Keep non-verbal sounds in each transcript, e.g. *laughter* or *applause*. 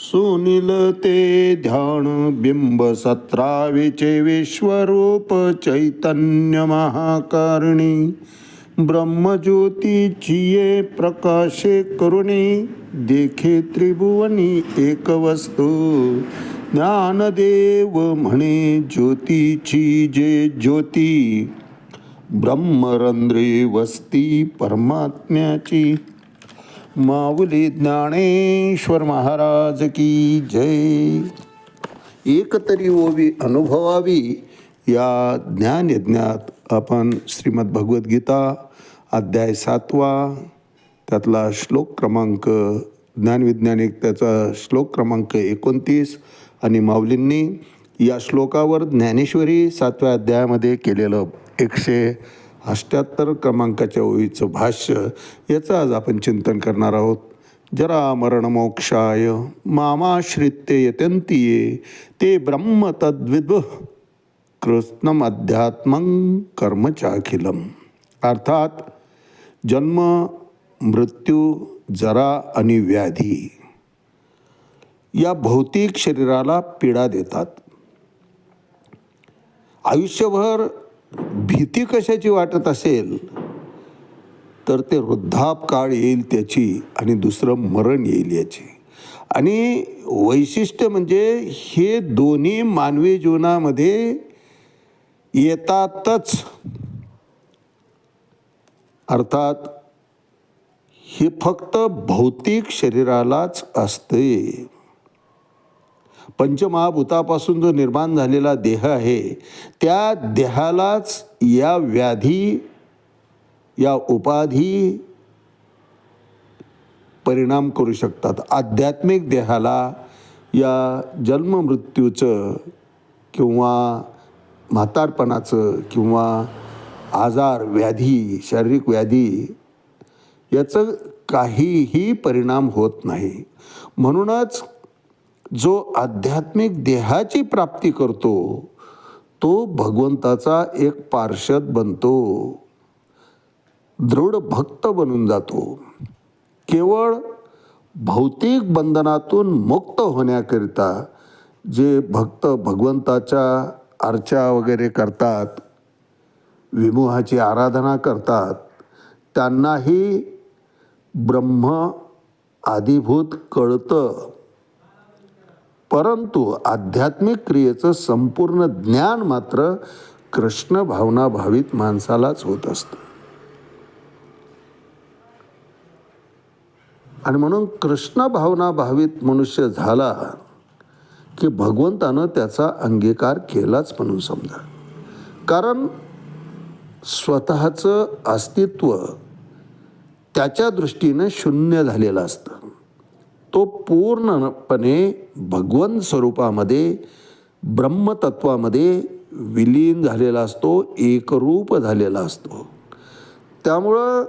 सुनील ते ध्यान बिंब सत्राविचे विश्वरूप चैतन्य महाकारणी. ब्रह्मज्योतीचीये प्रकाशे करुणी देखे त्रिभुवनी एक वस्तू ज्ञानदेव म्हणे ज्योतीची जे ज्योती. ब्रह्मरंध्रे वस्ती परमात्म्याची. माऊली ज्ञानेश्वर महाराज की जय। एकतरी ओवी अनुभवावी या ज्ञानयज्ञात आपण श्रीमद भगवद्गीता अध्याय सातवा त्यातला श्लोक क्रमांक ज्ञानविज्ञानिक त्याचा श्लोक क्रमांक एकोणतीस आणि माऊलींनी या श्लोकावर ज्ञानेश्वरी सातव्या अध्यायामध्ये केलेलं एकशे अष्ट्याहत्तर क्रमांकाच्या ओळीचं भाष्य याचं आज आपण चिंतन करणार आहोत. जरा मरण मोक्षाय यतंती ये ते ब्रह्म तद्विद कृष्णम अध्यात्मं कर्मचाखिलम. अर्थात जन्म मृत्यू जरा आणि व्याधी या भौतिक शरीराला पीडा देतात. आयुष्यभर भीती कशाची वाटत असेल तर ते वृद्धाप काळ येईल त्याची आणि दुसरं मरण येईल याची. आणि वैशिष्ट्य म्हणजे हे दोन्ही मानवी जीवनामध्ये येतातच. अर्थात हे फक्त भौतिक शरीरालाच असते. पंचमहाभूतापासून जो निर्माण झालेला देह आहे त्या देहालाच या व्याधी या उपाधी परिणाम करू शकतात. आध्यात्मिक देहाला या जन्ममृत्यूचं किंवा म्हातारपणाचं किंवा आजार व्याधी शारीरिक व्याधी याचं काहीही परिणाम होत नाही. म्हणूनच जो आध्यात्मिक देहाची प्राप्ती करतो तो भगवंताचा एक पार्षद बनतो. दृढ भक्त बनून जातो. केवळ भौतिक बंधनातून मुक्त होण्याकरिता जे भक्त भगवंताच्या अर्चा वगैरे करतात विमोहाची आराधना करतात त्यांनाही ब्रह्म आधिभूत कळतं. परंतु आध्यात्मिक क्रियेचं संपूर्ण ज्ञान मात्र कृष्ण भावना भावित माणसालाच होत असतं. आणि म्हणून कृष्ण भावना भावित मनुष्य झाला की भगवंतानं त्याचा अंगीकार केलाच म्हणून समजा. कारण स्वतःचं अस्तित्व त्याच्या दृष्टीनं शून्य झालेलं असतं. तो पूर्णपणे भगवंत स्वरूपामध्ये ब्रह्मतत्वामध्ये विलीन झालेला असतो एकरूप झालेला असतो. त्यामुळं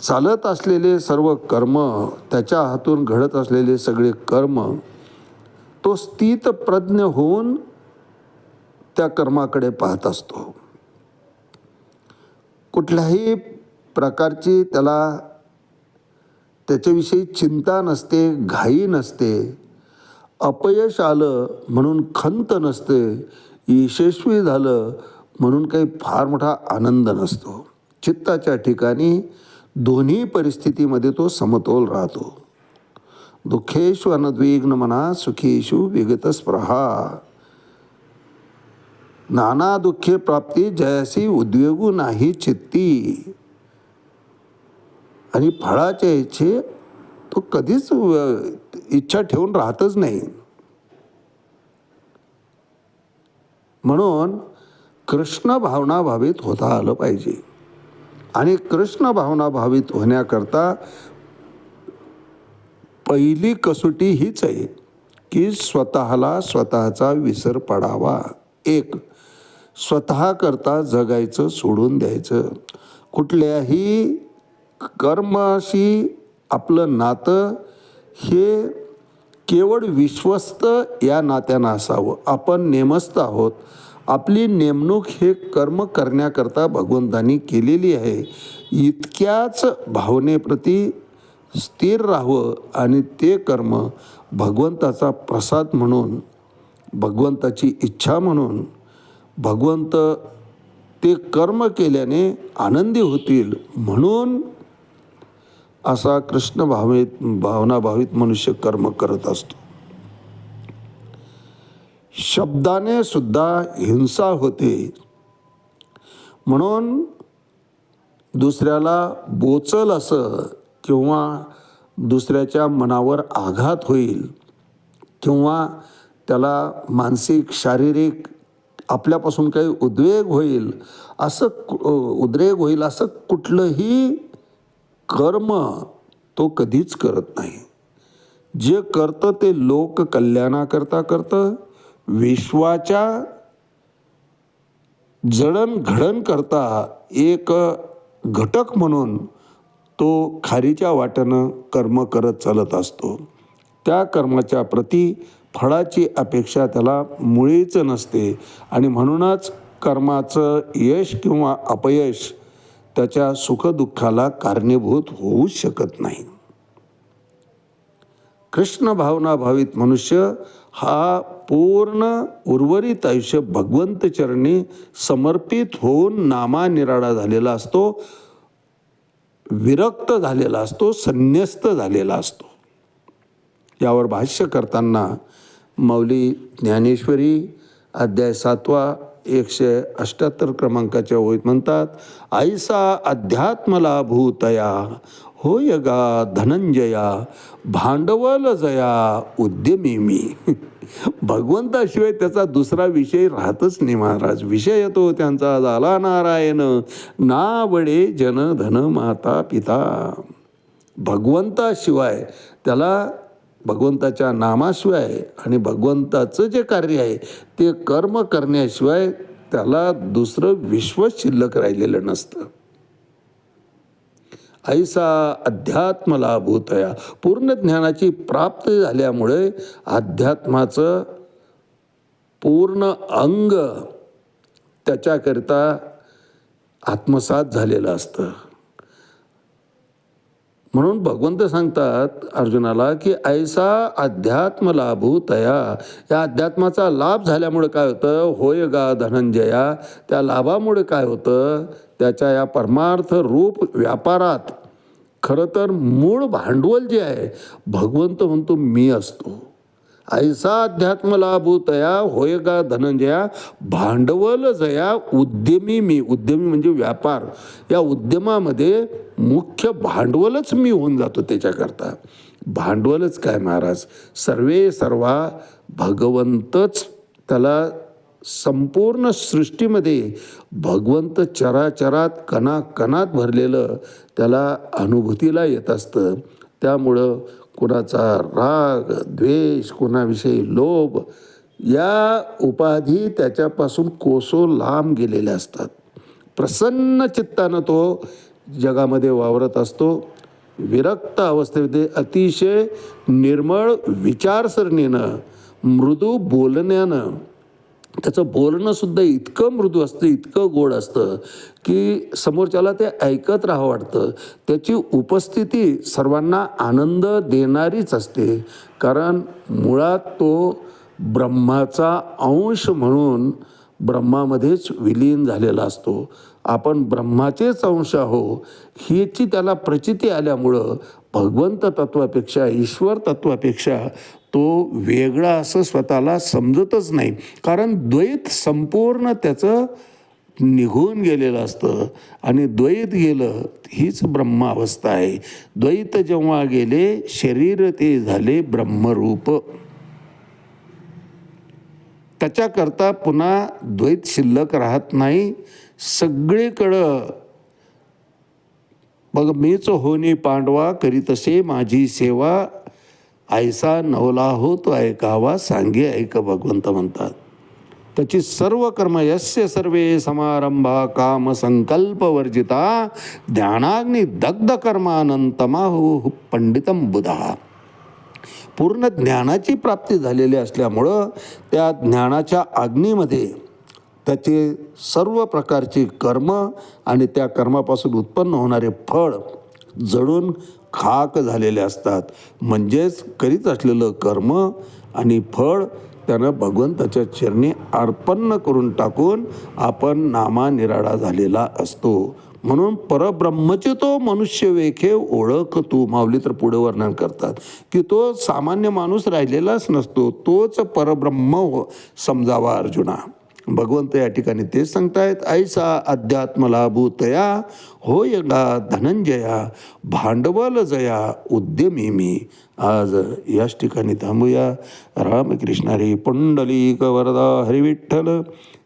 चालत असलेले सर्व कर्म त्याच्या हातून घडत असलेले सगळे कर्म तो स्थित प्रज्ञ होऊन त्या कर्माकडे पाहत असतो. कुठल्याही प्रकारची त्याला त्याच्याविषयी चिंता नसते घाई नसते अपयश आलं म्हणून खंत नसते यशस्वी झालं म्हणून काही फार मोठा आनंद नसतो. चित्ताच्या ठिकाणी दोन्ही परिस्थितीमध्ये तो समतोल राहतो. दुःखेशु अनद्विग्न मना सुखेशु विगतस्प्रहा नाना दुःखे प्राप्ती जयासी उद्योगू नाही चित्ती. आणि फळाच्या इच्छे तो कधीच इच्छा ठेवून राहतच नाही. म्हणून कृष्ण भावना भावित होता आलं पाहिजे. आणि कृष्ण भावना भावित होण्याकरता पहिली कसोटी हीच आहे की स्वतःला स्वतःचा विसर पडावा. एक स्वतः करता जगायचं सोडून द्यायचं. कुठल्याही कर्माशी आपलं नातं हे केवळ विश्वस्त या नात्यानं असावं. आपण नेमस्त आहोत. आपली नेमणूक हे कर्म करण्याकरता भगवंतांनी केलेली आहे. इतक्याच भावनेप्रती स्थिर राहावं आणि ते कर्म भगवंताचा प्रसाद म्हणून भगवंताची इच्छा म्हणून भगवंत ते कर्म केल्याने आनंदी होतील म्हणून असा कृष्ण भावित भावनाभावित मनुष्य कर्म करत असतो. शब्दाने सुद्धा हिंसा होते. म्हणून दुसऱ्याला बोचल असं किंवा दुसऱ्याच्या मनावर आघात होईल किंवा त्याला मानसिक शारीरिक आपल्यापासून काही उद्वेग होईल असं उद्रेक होईल असं कुठलंही कर्म तो कधीच करत नाही. जे करतं ते लोक कल्याणाकरता करतं विश्वाच्या जडणघडण करता एक घटक म्हणून तो खारीच्या वाट्यानं कर्म करत चालत असतो. त्या कर्माच्या प्रती फळाची अपेक्षा त्याला मुळीच नसते आणि म्हणूनच कर्माचं यश किंवा अपयश त्याच्या सुखदुःखाला कारणीभूत होऊच शकत नाही. कृष्ण भावना भावित मनुष्य हा पूर्ण उर्वरित आयुष्य भगवंत चरणी समर्पित होऊन नामानिराळा झालेला असतो विरक्त झालेला असतो संन्यस्त झालेला असतो. यावर भाष्य करताना मौली ज्ञानेश्वरी अध्याय सातवा एकशे अष्ट्याहत्तर क्रमांकाच्या ओळीत म्हणतात ऐसा अध्यात्मला भूतया होय गा धनंजया भांडवल जया उद्यमी मी. *laughs* भगवंताशिवाय त्याचा दुसरा विषय राहतच नाही महाराज. विषय तो त्यांचा झाला नारायण ना वडे जन धन माता पिता. भगवंताशिवाय त्याला भगवंताच्या नामाशिवाय आणि भगवंताचं जे कार्य आहे ते कर्म करण्याशिवाय त्याला दुसरं विश्व शिल्लक राहिलेलं नसतं. ऐसा अध्यात्म लाभूतया. पूर्ण ज्ञानाची प्राप्ती झाल्यामुळे अध्यात्माचं पूर्ण अंग त्याच्याकरिता आत्मसात झालेलं असतं. म्हणून भगवंत सांगतात अर्जुनाला की ऐसा अध्यात्म लाभूतया या अध्यात्माचा लाभ झाल्यामुळे काय होतं? होय गा धनंजया. त्या लाभामुळे काय होतं? त्याच्या या परमार्थ रूप व्यापारात खरं तर मूळ भांडवल जे आहे भगवंत म्हणतो मी असतो. ऐसा अध्यात्म लाभूतया होय का धनंजया भांडवल जया उद्यमी मी. उद्यमी म्हणजे व्यापार. या उद्यमामध्ये मुख्य भांडवलच मी होऊन जातो त्याच्याकरता. भांडवलच काय महाराज? सर्वे सर्वा भगवंतच त्याला संपूर्ण सृष्टीमध्ये भगवंत चराचरात कणाकणात भरलेलं त्याला अनुभूतीला येत असतं. त्यामुळं कुणाचा राग द्वेष कुणाविषयी लोभ या उपाधी त्याच्यापासून कोसो लांब गेलेल्या असतात. प्रसन्न चित्तानं तो जगामध्ये वावरत असतो. विरक्त अवस्थेमध्ये अतिशय निर्मळ विचारसरणीनं मृदू बोलण्यानं त्याचं बोलणंसुद्धा इतकं मृदू असतं इतकं गोड असतं की समोरच्याला ते ऐकत राहावं वाटतं. त्याची उपस्थिती सर्वांना आनंद देणारीच असते. कारण मुळात तो ब्रह्माचा अंश म्हणून ब्रह्मामध्येच विलीन झालेला असतो. आपण ब्रह्माचेच अंश आहो ह्याची त्याला प्रचिती आल्यामुळं भगवंत तत्वापेक्षा ईश्वर तत्वापेक्षा तो वेगळा असं स्वतःला समजतच नाही. कारण द्वैत संपूर्ण त्याचं निघून गेलेलं असतं. आणि द्वैत गेलं हीच ब्रह्म अवस्था आहे. द्वैत जेव्हा गेले शरीर ते झाले ब्रह्मरूप. त्याच्याकरता पुन्हा द्वैत शिल्लक राहत नाही. सगळीकडं बघ मीच होनी पांडवा करीतसे माझी सेवा ऐसा नवला हो तो ऐकावा सांगे ऐक भगवंत म्हणतात. त्याची सर्व कर्म यस्य सर्वे समारंभा काम संकल्प वर्जिता ज्ञानाग्नी दग्ध कर्मानंतमाहु हो पंडितम बुधा. पूर्ण ज्ञानाची प्राप्ती झालेली असल्यामुळं त्या ज्ञानाच्या अग्नीमध्ये त्याचे सर्व प्रकारची कर्म आणि त्या कर्मापासून उत्पन्न होणारे फळ जळून खाक झालेले असतात. म्हणजेच करीत असलेलं कर्म आणि फळ त्यानं भगवंताच्या चरणी अर्पण करून टाकून आपण नामानिराळा झालेला असतो. म्हणून परब्रह्मचे तो मनुष्य वेखे ओळख तू. माऊली तर पुढे वर्णन करतात की तो सामान्य माणूस राहिलेलाच नसतो. तोच परब्रह्म हो- समजावा अर्जुना. भगवंत या ठिकाणी तेच सांगतायत ऐसा अध्यात्म लाभूतया होय गा धनंजया भांडवल जया उद्यमी मी. आज याच ठिकाणी थांबूया. रामकृष्णारी पुंडलिक वरदा हरिविठ्ठल.